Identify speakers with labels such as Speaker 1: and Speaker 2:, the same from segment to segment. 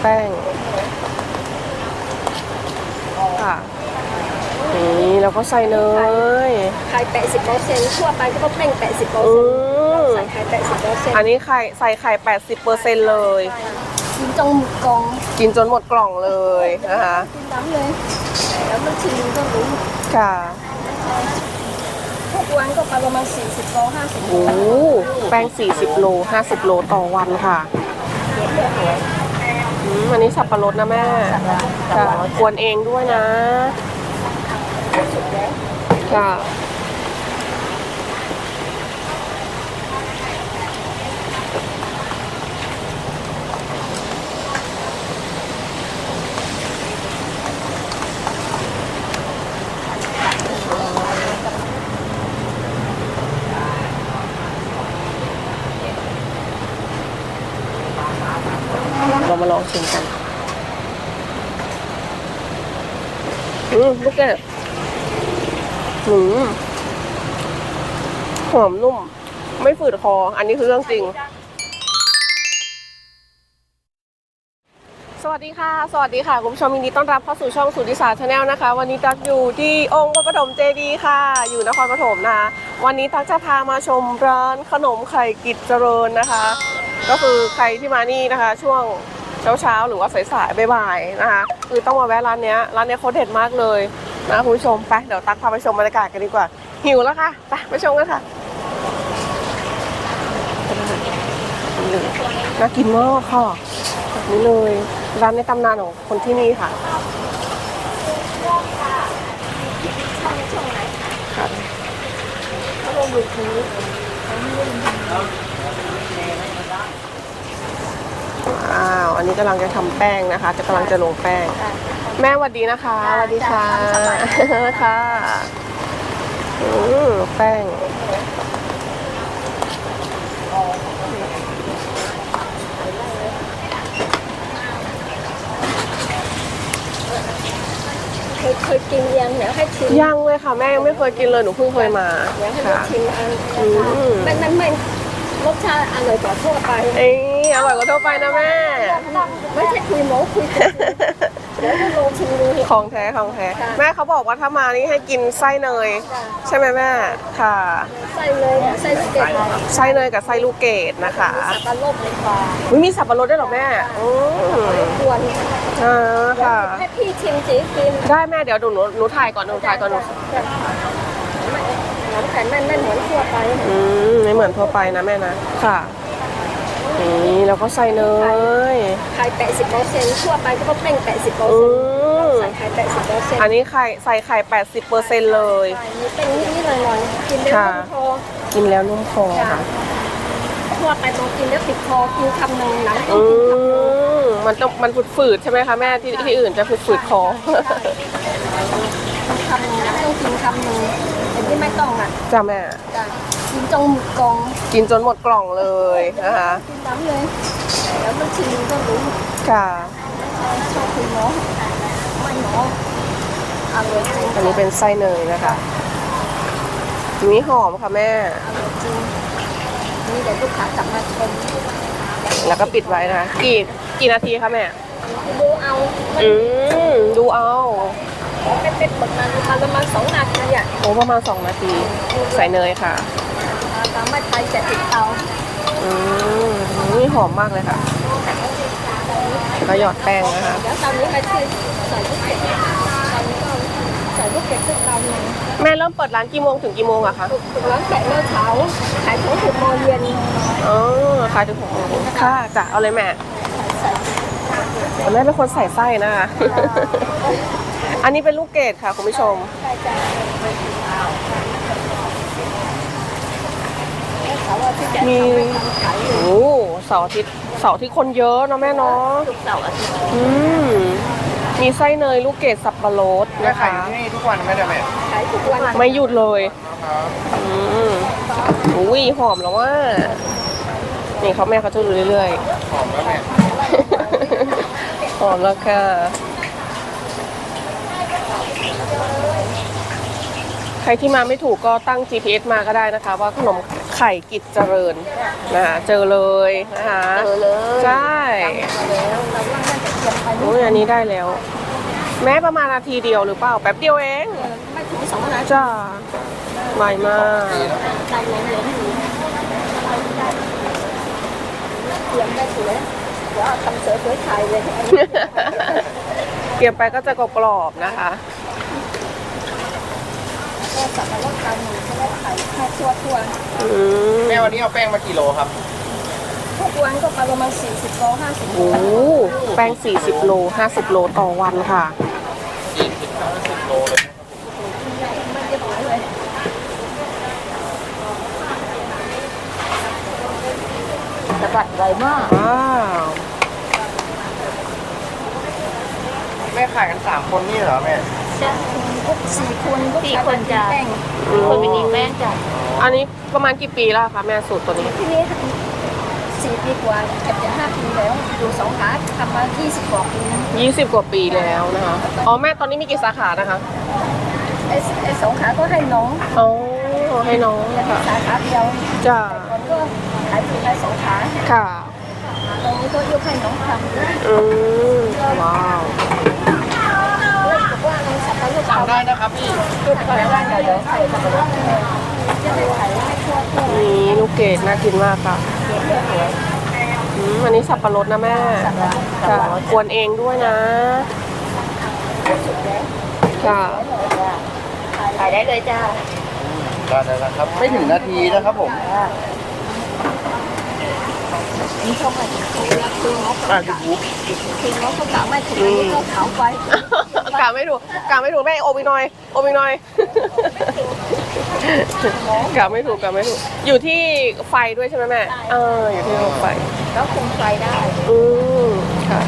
Speaker 1: แป้งค่ะนี่แล้วก็ใส่เนย
Speaker 2: ไข่80เปอร์เซ็นต์ทั่วไปก็ต้องแป้ง80เปอร์
Speaker 1: อื
Speaker 2: เซ็นต์
Speaker 1: ม
Speaker 2: ใส่ไข่80เปอร์เซ็นต์
Speaker 1: อันนี้ไข่ใส่ไข่80%เลย
Speaker 2: กินจงกอง
Speaker 1: กินจนหมดกล่องเลยนะคะ
Speaker 2: กินน้ำเลยแล้วมันชิมก็รู้
Speaker 1: ค่ะ
Speaker 2: ทุกวันก็ไปประมาณ40โล50โล
Speaker 1: โอ้โหแป้ง40โล50โลต่อวันค่ะ อืมอันนี้สับปะรดนะแม่ค่ะกวนเองด้วยนะค่ะ เรามาลองชิมกัน อืมลูกแก้วหืมหอมนุ่ม ไม่ฝืดคอ อันนี้คือเรื่องจริง สวัสดีค่ะ สวัสดีค่ะ คุณผู้ชมยินดีต้อนรับเข้าสู่ช่องสุดิสาชาแนลนะคะ วันนี้ตักอยู่ที่องค์พระปฐมเจดีย์ค่ะ อยู่นครปฐมนะคะ วันนี้ตักจะพามาชมร้านขนมไข่กิจเจริญนะคะ ก็คือใครที่มานี่นะคะ ช่วงเช้าๆหรือว่าสายๆบ่ายๆนะคะคือต้องมาแวะร้านเนี้ยร้านเนี้ยเขาเด็ดมากเลยนะคุณผู้ชมไปเดี๋ยวตักพาไปชมบรรยากาศกันดีกว่า หิวแล้วค่ะไปไปชมกันค่ะน่ากินมากค่ะแบบนี้เลยร้านในตำนานของคนที่นี่ค่ะค่ะว้าว อันนี้ กำลังจะทำแป้งนะคะจะกำลังจะลงแป้ง แม่สวัสดีนะคะสวัสดีค่ะค่ะอืมแป้ง
Speaker 2: เคยเคยกินยังเดี๋ยวให้ชิม
Speaker 1: ยังเลยค่ะแม่ยังไม่เคยกินเลยหนูเพิ่งเคยมา
Speaker 2: เดี๋ยวให้ได้
Speaker 1: ค่ะ
Speaker 2: ชิมอัน
Speaker 1: อืม
Speaker 2: มันมันมัน รสชาติอร่อยกว่าทั่วไป
Speaker 1: เอ้ยอร่อยกว่าทั่วไปนะแม่
Speaker 2: ไม่ใช่คุยโม้คุยจริงเดี๋ยวให้ลองชิมดู
Speaker 1: ของแท้ของแท้
Speaker 2: ค่ะ
Speaker 1: แม่เขาบอกว่าถ้ามานี่ให้กินไส้เนย
Speaker 2: จ้ะ
Speaker 1: ใช่ไหมแม่ ค่ะ
Speaker 2: ไส้เลยอะไส้ลูกเกด
Speaker 1: ไส้เนยกับไส้ลูกเกดนะคะ
Speaker 2: สับปะรดเลยค่ะ
Speaker 1: อุ๊ยมีสับปะรดด้วยเหรอแม่อืม
Speaker 2: ควร
Speaker 1: อ่าค่ะ
Speaker 2: ให้พี่ชิมสิกิน
Speaker 1: ได้แม่เดี๋ยวหนูหนูหนูถ่ายก่อนหนูถ่ายก่อนหนู
Speaker 2: น้ำแข็งมันไม่เหมือนทั่วไป
Speaker 1: อืมไม่เหมือนทั่วไปนะแม่นะ ค่ะนี่แล้วก็ใส่เนย
Speaker 2: ไข่80เปอร์เซ็นต์ทั่วไปก็ต้องแป้ง80เปอร์
Speaker 1: อื
Speaker 2: เซ็นต์
Speaker 1: ม
Speaker 2: ใส่ไข่80เปอร์เซ็นต์
Speaker 1: อันนี้ไข่ใส่ไข่80%เลย
Speaker 2: มีเป็นนิดๆหน่อยๆกินได้
Speaker 1: ค่ะ
Speaker 2: ไม่พอ
Speaker 1: กินแล้วนุ่มคอค่ะ
Speaker 2: ทั่วไปบางกินแล้วติดคอกินคำหนึ่งหนังต้อ
Speaker 1: อื
Speaker 2: งกินคำหนึ่ง
Speaker 1: มมันต้องมันฝืดๆใช่ไหมคะแม่ที่ที่อื่นจะฝืดๆคอ
Speaker 2: คำหนึ่งหนังต้องกินคำหนึ่ง แต่ที่ไม่ต้องอะ
Speaker 1: จ้าแม่
Speaker 2: จ้ะกินจงหมดกอง
Speaker 1: กินจนหมดกล่องเลยนะคะ
Speaker 2: กินน้ำเลยแล้วมันชิมก็รู้
Speaker 1: ค่ะ
Speaker 2: ชอบคุยหมอไม่หมออร่อยจริง
Speaker 1: อันนี้เป็นไส้เนยนะคะมีหอมค่ะแม่
Speaker 2: อร่อยจริงนี่เดี๋ยวลูกค้ากลับมาชม
Speaker 1: แล้วก็ปิดไว้นะคะ กี่ กี่นาทีคะแม่
Speaker 2: ดูเอา
Speaker 1: อืม ดูเอา
Speaker 2: เป็นเป็นประมาณประมาณสองนาทีอะ
Speaker 1: โอ้ประมาณ2นาที ใส่เนยค่ะ
Speaker 2: ตามไม่ไทยจะติดเตา
Speaker 1: อืมนี่หอมมากเลยค่ะแล้วก็หยอดแป้งนะคะ
Speaker 2: เดี๋ยวตอนนี้มาช่วยใส่ลูกเกดตอนนี้ก็ใส่ลูกเกดสักเตาหนึ่ง
Speaker 1: แม่เริ่มเปิดร้านกี่โมงถึงกี่โมงอะคะ
Speaker 2: ถูกถูกร้านแปดโมงเช้าขายถึงหกโมงเย็น
Speaker 1: อ๋อขายถึงหกโมงค่ะจ้ะเอาเลยแม่
Speaker 2: ใส่
Speaker 1: แต่แม่เป็นคนใส่ไส้นะคะ อันนี้เป็นลูกเกดค่ะคุณผู้ชม
Speaker 2: ใส่ใจเสาร์อาทิตย์จะ
Speaker 1: มี
Speaker 2: ขายอยู่
Speaker 1: โอ้เสาร์อาทิตย์เสาร์อาที่คนเยอะเนาะแม่เนาะ
Speaker 2: ทุกเสาร์อาทิตย์
Speaker 1: อืมมีไส้เนยลูกเกดสับปะรด
Speaker 3: แม่
Speaker 1: นะ
Speaker 3: ขาย
Speaker 1: คะ
Speaker 3: ที่นี่ทุกวันไหมเดี๋ยวแม่
Speaker 2: ขายทุกวัน
Speaker 1: ไม่หยุดเลย
Speaker 3: ครับ
Speaker 1: อืมอุ้ยหอมแล้วว่า นี่เขาแม่เขาจะดูเรื่อย
Speaker 3: หอมแล้วแม่
Speaker 1: ๆ หอมแล้วค่ะ ครที่มาไม่ถูกก็ตั้ง GPS มาก็ได้นะคะ ว่าขนมไข่กิจเจริญนะคะเจอเลยนะคะ
Speaker 2: เจอเลย
Speaker 1: ใช่
Speaker 2: มาแล้วเราว่าน่าจะเทียมไป
Speaker 1: อุ้ยอันนี้ได้แล้ว แม้ประมาณนาทีเดียวหรือเปล่าแป๊บเดียวเอง
Speaker 2: ไม่ถึงสองนาที
Speaker 1: จ้าไวมาก
Speaker 2: ตามน้องเลยเตรียมได้สวยเดี๋ยวเอาทำเสือสวยไทยเลย
Speaker 1: เก็บไปก็จะกรอบๆนะคะ
Speaker 2: ก็สับปะรดตามหมูใช่ไหมไข่แค่ตัวตัว
Speaker 1: อืม
Speaker 3: แม่วันนี้เอาแป้งมากี่โลครับ
Speaker 2: ทุกวันก็ประมาณ40โล50โล
Speaker 1: โอ้แป้ง 40 โล 50 โลต่อวันค่ะ
Speaker 3: 40โลเลย
Speaker 2: ไม่เรียบร้อยเลยสะบัดไวมาก
Speaker 1: ว้าว
Speaker 3: แม่ขายกันสามคนนี่เหรอแม่
Speaker 2: จะ พวกสี่คนพวก
Speaker 4: สี่คนจ้ะ
Speaker 2: แป้ง
Speaker 4: คนเป็นอีกแม่งจ้ะ
Speaker 1: อันนี้ประมาณกี่ปีแล้วคะแม่สูตรตัวนี้
Speaker 2: ที่นี้สี่ปีกว่าเกือบจะห้าปีแล้วอยู่สองขาทำมา20กว่าปีนะ
Speaker 1: 20 กว่าปีแล้วนะคะ อ๋อแม่ตอนนี้มีกี่สาขานะคะ
Speaker 2: ไอ้ไอ้สองขาก็ให้น้อง
Speaker 1: อ๋อให้น้อง
Speaker 2: แต่
Speaker 1: ค่ะ
Speaker 2: สาขาเดียว
Speaker 1: จ้า
Speaker 2: คนก็ขายอยู่ในสองขา
Speaker 1: ค่ะ
Speaker 2: ตรงนี้ก็ยกให้น้องทำ
Speaker 1: อืมว้าว
Speaker 2: แล้วบอกว่าน้อง สับปะรด
Speaker 3: สั่งได้นะครับพี่
Speaker 2: รูปอะไรบ้างเดี๋ยวใส่สับปะรดจะได้ขายให้ทั่วทั่ว
Speaker 1: นี่ลูกเกดน่ากินมากค่ะอืมอันนี้สับปะรดนะแม่ค่ะกวนเองด้วยนะค่ะ
Speaker 2: ขายได้เลยจ้า
Speaker 3: ได้แล้วครับ ไม่ถึงนาทีนะครับผม
Speaker 2: นี่ชอบอะไรคือน้อง
Speaker 3: อ่ายูทูบ
Speaker 2: คือน้องเขากล่าวไม่ถูกอันนี้ก็ขาวไป
Speaker 1: กาไม่ถูกกาไม่ถูกแม่โอบอีกหน่อยโอบอีกหน่อยกาไม่ถูกกาไม่ถูกอยู่ที่ไฟด้วยใช่ไหมแม่เอออยู่ที่ไฟ
Speaker 2: แล้วคุมไฟได้
Speaker 1: อืมค่ะ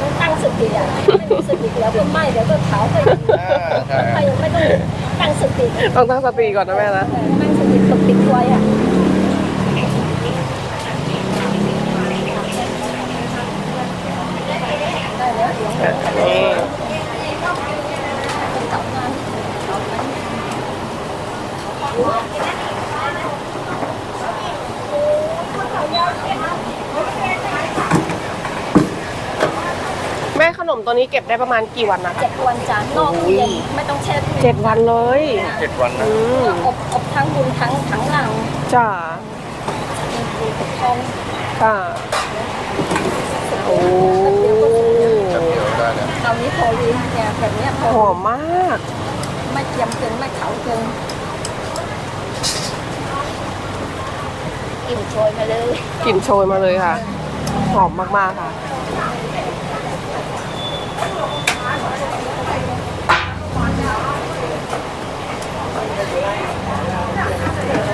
Speaker 2: ต้องตั้งสติอะไม่มีสติเดี๋ยวก็ไหม้เดี๋ยวก็เผาไป
Speaker 3: อ่าใช่
Speaker 2: ใครยังไม่ต้องตั้งสติ
Speaker 1: ต้องตั้งสติก่อนนะแม่นะ
Speaker 2: ตั้งสติตกติดไว้อะ แล้วเดี๋ยว
Speaker 1: นี่
Speaker 2: กลับมา
Speaker 1: แม่ขนมตัวนี้เก็บได้ประมาณกี่วันนะคะ
Speaker 2: เจ็ดวันจานนอกตู้เย็นไม่ต้องแช่ตู้
Speaker 1: เจ็ดวันเลย
Speaker 3: เจ็ดวันนะ
Speaker 1: อืม
Speaker 2: อบอบทั้งบุญทั้งทั้งหลัง
Speaker 1: จ้า
Speaker 2: มีถูกทอง
Speaker 1: ค่ะโอ้
Speaker 3: จะเดียว ได้แล้ว
Speaker 2: เอานี้พอดีเนี่ยแบบเนี้ยพอ
Speaker 1: หอมมาก
Speaker 2: ไม่เค็มเกินไม่ขาวเกิน
Speaker 4: กลิ่นโชยมาเลย
Speaker 1: กลิ่นโชยมาเลยค่ะ หอมมาก ๆ ค่ะ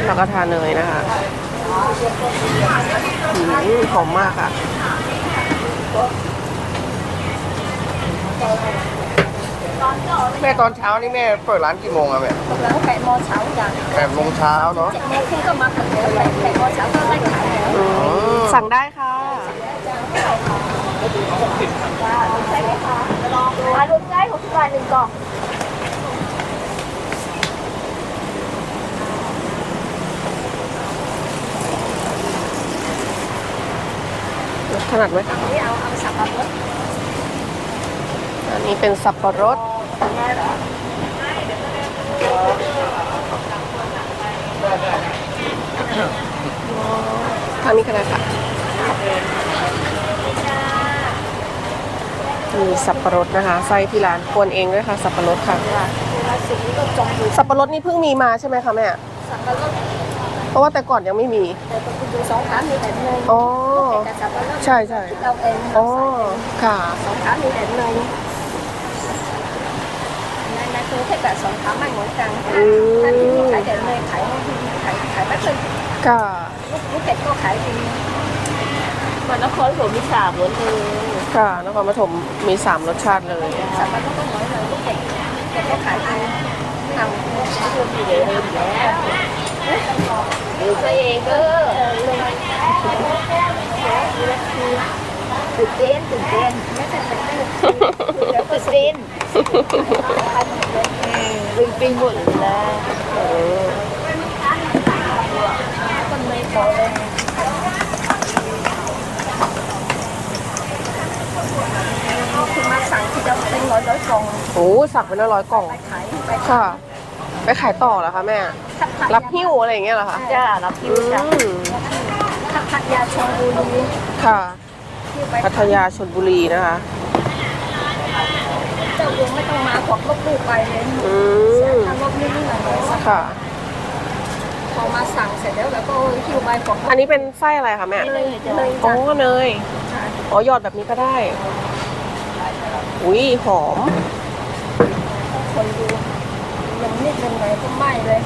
Speaker 1: แล้วก็ทานเนยนะคะอืมหอมมากค่ะ
Speaker 3: แม่ตอนเช้านี่แม่เปิดร้านกี่โมงอะแม่
Speaker 2: แล้วแปดโมงเช้าจ้ะ
Speaker 3: แปดโมงเช้าเนาะ
Speaker 2: เจ็ดโมงครึ่งก็มาถึงแล้วแปดโมงเช้าก็ได้ขายแล้ว
Speaker 1: อืมสั่งได้ค่ะ
Speaker 2: ใช่ไหมคะมารวมได้หกสิบบาทหนึ่งกล่อง
Speaker 1: ถนัดไหม
Speaker 2: นี่เอาเอาสับปะรด
Speaker 1: อันนี้เป็นสับปะรดทางนี้ก็ได้ค่ะมีสับปะรดนะคะ ไส้ที่ร้านกวนเองด้วยค่ะ สับปะรดค่ะ
Speaker 2: เวลาสุกนี่ก็จงอยู่
Speaker 1: สับปะรดนี่เพิ่งมีมาใช่ไหมคะแม่
Speaker 2: สับปะรด
Speaker 1: เพราะว่าแต่ก่อนยังไม่มี
Speaker 2: แต่ต้องดูสองขามีแต่เนย
Speaker 1: อ๋อ
Speaker 2: แต่สับปะรด
Speaker 1: ใช่ใช่
Speaker 2: เราเอง
Speaker 1: อ๋อค่ะ
Speaker 2: สองขามีแต่เนย ในในตัวแค่แบบสองขาไม่เหมือนกัน
Speaker 1: อืม
Speaker 2: ถ้าที่ขายแต่เนยขายไม่ดีขายขายไม่เป็น
Speaker 1: ค่ะ
Speaker 2: ลูกลูกเป็ดก็ขายดี
Speaker 4: มันนครผมมีสามรสเลย
Speaker 1: ค่ะนครปฐมมีสามรสชาติเลย
Speaker 2: สับปะรดก็น้อยเลยลูกเป็ดเป็ดก็ขายดีทำ
Speaker 4: รสดีเลยเริ่มแล้วดูตัวเองก็
Speaker 2: ตื่นเต้นตื่นเต้นไม่ใช่ตื่นเต้นเดี๋ยวก็
Speaker 4: ตื่นเต้นปิงปิงหมดเลยนะ
Speaker 2: คนเมย์พอเลยคุณมาสั่งที่จะเป็นร้อยร้อยกล่อง
Speaker 1: โอ้สั่งไปแล้วร้อยกล่อง
Speaker 2: ไปขายไป
Speaker 1: ค่ะ ไปขายต่อเหรอคะแม่ รับหิ้วอะไรอย่างเงี้ยเหรอคะ
Speaker 2: จ้ารับคิวจ้า
Speaker 1: อืม
Speaker 2: พัทยาชลบุรี
Speaker 1: ค่ะ
Speaker 2: ที่ไป
Speaker 1: พัทยาชลบุรีนะคะ
Speaker 2: เจ้าดวงไม่ต้องมาขวบรถตู้ไปเลย
Speaker 1: อื
Speaker 2: เสีย
Speaker 1: ม
Speaker 2: ค่ารถนิดๆหน่อยๆสัก
Speaker 1: ค่ะ
Speaker 2: พอมาสั่งเสร็จแล้วแล้วก็คิวไปขวบ
Speaker 1: อันนี้เป็นไส้อะไรคะแม่
Speaker 2: เลยเลย
Speaker 1: อ๋อ
Speaker 2: จ้ะ
Speaker 1: เนย
Speaker 2: จ้ะ
Speaker 1: อ๋อหยอดแบบนี้ก็ได้ อุ้ยหอม
Speaker 2: คนดูยังนิดนึงหน่อยก็ไหม้เลย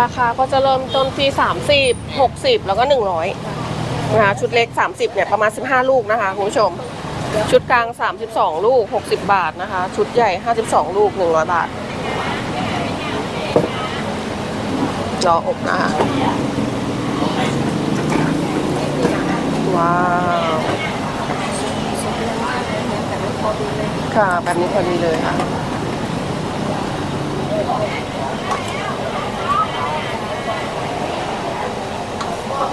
Speaker 1: ราคาก็จะเริ่มต้นที่ 30 60 แล้วก็ 100นะคะชุดเล็ก 30เนี่ยประมาณ 15 ลูกนะคะคุณผู้ชม ชุดกลาง 32 ลูก 60 บาทนะคะ ชุดใหญ่ 52 ลูก 100 บาทรออบนะคะว้าว
Speaker 2: สุดยอดมากเลยเนี่ยแต่ไม่พอดีเลย
Speaker 1: ค่ะ แบบนี้พอดีเลยค่ะ
Speaker 2: ไว้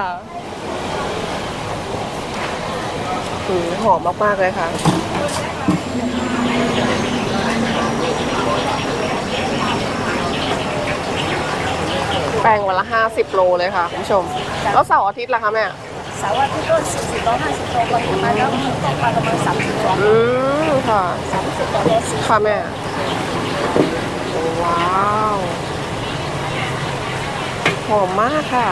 Speaker 2: าหอม
Speaker 1: มหอมมาก ๆ เลยค่ะ แป้งวันละ 50 โลเลยค่ะ คุณผู้ชม แล้วเสาร์อาทิตย์ล่ะคะแม่
Speaker 2: เสาร์อาทิตย์ก็สี่สิบร้อยห้าสิบโลก็ถึงมาแล้วตกมาประมาณสามสิบโล
Speaker 1: อืมค่ะ
Speaker 2: สามสิบโลสี่
Speaker 1: ค่ะแม่ ว้าว หอมมากค่ะ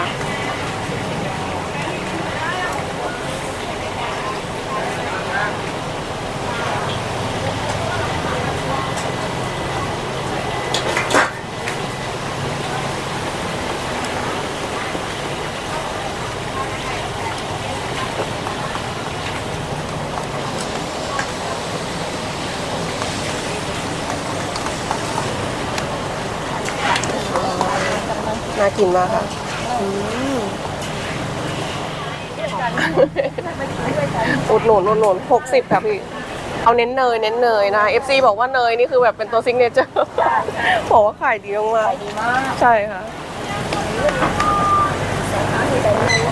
Speaker 1: กินมากค่ะอุดหนุนอุดหนุนหกสิบค่ะพี่ เอาเน้นเนยเน้นเนยนะ FC บอกว่าเนยนี่คือแบบเป็นตัวซิงเนเจอร์บอกว่าขายดีมาก
Speaker 2: ดีมาก
Speaker 1: ๆใช่ค่ะ
Speaker 2: สาขาที่ไหนเลย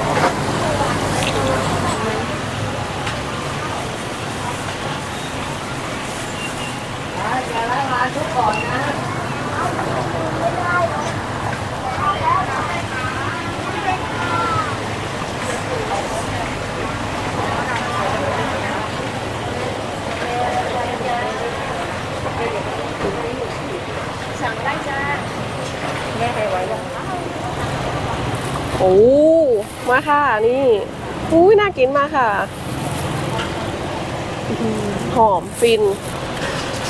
Speaker 4: อย่าละลายทุกก่อนนะ
Speaker 2: สั่งได้จ้าแม่ให้ไว้ลง
Speaker 1: โอ้มา ค่ะ นี่อุ้ยน่ากินมากค่ะอื้อหือหอมฟิน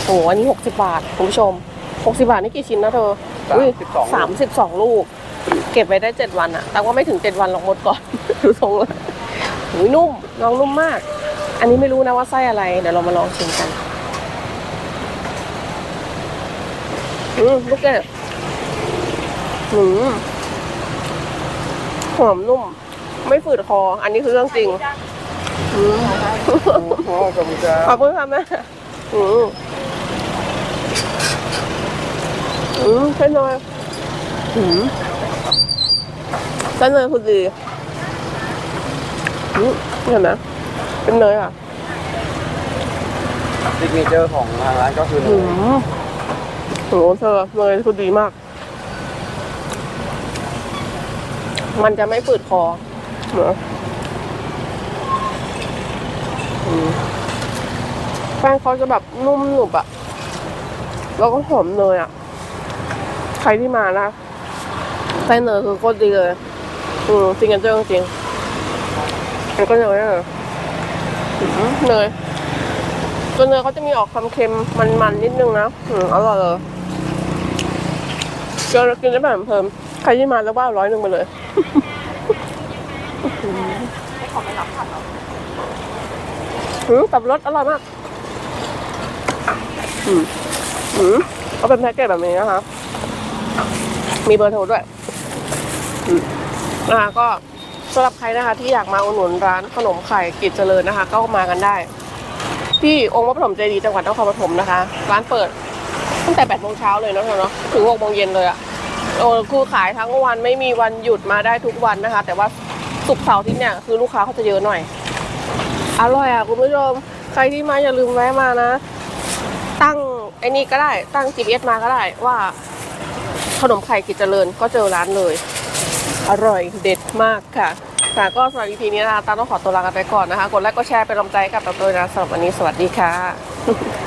Speaker 1: โอ้อันนี้60บาทคุณผู้ชม60บาทนี่กี่ชิ้นนะเธออุ้ย
Speaker 3: 32
Speaker 1: สามสิบสองลูก เก็บไว้ได้7วันอะแต่ว่าไม่ถึง7วันหรอกหมดก่อน ดูทรงเลยอุ้ยนุ่มน้องนุ่มมาก อันนี้ไม่รู้นะว่าไส้อะไร เดี๋ยวเรามาลองชิมกันอืมลูกเกดอืมหอมนุ่ม ไม่ฝืดคอ อันนี้คือเรื่องจริงอืม
Speaker 3: โอ้ขอบคุณครับ
Speaker 1: ขอบคุณค่ะแม่อืมอืมเส้นเนยอืมเส้นเนยคือดีอืมเห็นไหมเป็นเนยอะ
Speaker 3: ซิกเนเจอร์ของทางร้านก็คือเน
Speaker 1: อื
Speaker 3: ย
Speaker 1: มโหเธอเนยคือดีมาก มันจะไม่ฝืดคอ เนอะอืมแป้งเขาจะแบบนุ่มหนุบอะแล้วก็หอมเนยอะใครที่มานะไส้เนยคือโคตรดีเลย อืมจริงกันเจ้าจริงแล้วก็เนยอะอืมเนยตัวเนยเขาจะมีออกความเค็มมันๆนิดนึงนะอืมอร่อยเลยกินกินได้แบบเพลิมใครที่มาแล้วว่าร้อยหนึ่งไปเลย
Speaker 2: ให้ของไม่รับผัดหร อื
Speaker 1: มตับรสอร่อยมาก อืมอืมก็เป็นแพ็กเกจแบบนี้นะคะ มีเบอร์โทรด้วย อืมนะคะก็สำหรับใครนะคะ ที่อยากมาอุดหนุนร้านขนมไข่กิจเจริญนะคะ ก็มากันได้ ที่องค์พระปฐมเจดีย์จังหวัดนครปฐมนะคะ ร้านเปิดตั้งแต่8โมงเช้าเลยเนาะเธอเนาะถึง6โมงเย็นเลยอะโอ้คือขายทั้งวันไม่มีวันหยุดมาได้ทุกวันนะคะ แต่ว่าศุกเสาร์ที่เนี่ยคือลูกค้าเขาจะเยอะหน่อย อร่อยอะคุณผู้ชม ใครที่มาอย่าลืมแวะมานะ ตั้งไอ้นี่ก็ได้ ตั้ง GPS มาก็ได้ว่าขนมไข่กิจเจริญก็เจอร้านเลย อร่อยเด็ดมากค่ะค่ะก็สำหรับ EP นี้นะคะตาต้องขอตัวลากันไปก่อนนะคะ กดไลค์กดแชร์เป็นกำลังใจกับตัวเองนะสำหรับวันนี้สวัสดีค่ะ